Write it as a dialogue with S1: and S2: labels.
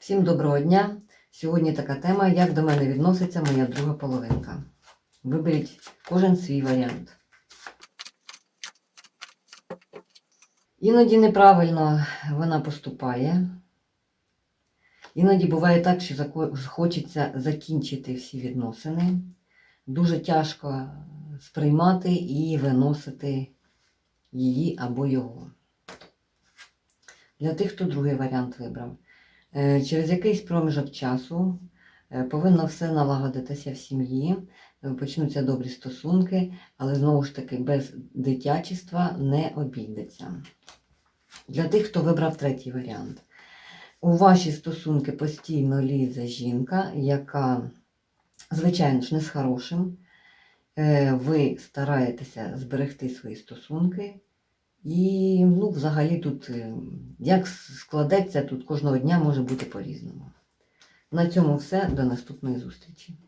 S1: Всім доброго дня! Сьогодні така тема, як до мене відноситься моя друга половинка. Виберіть кожен свій варіант. Іноді неправильно вона поступає. Іноді буває так, що хочеться закінчити всі відносини. Дуже тяжко сприймати і виносити її або його. Для тих, хто другий варіант вибрав. Е, Через якийсь проміжок часу е, повинно все налагодитися в сім'ї, е, почнуться добрі стосунки, але знову ж таки без дитячества не обійдеться. Для тих, хто вибрав третій варіант. У ваші стосунки постійно лізе жінка, яка, звичайно ж, не з хорошим. Ви стараєтеся зберегти свої стосунки. І ну, взагалі тут, е, як складеться, тут кожного дня може бути по-різному. На цьому все. До наступної зустрічі.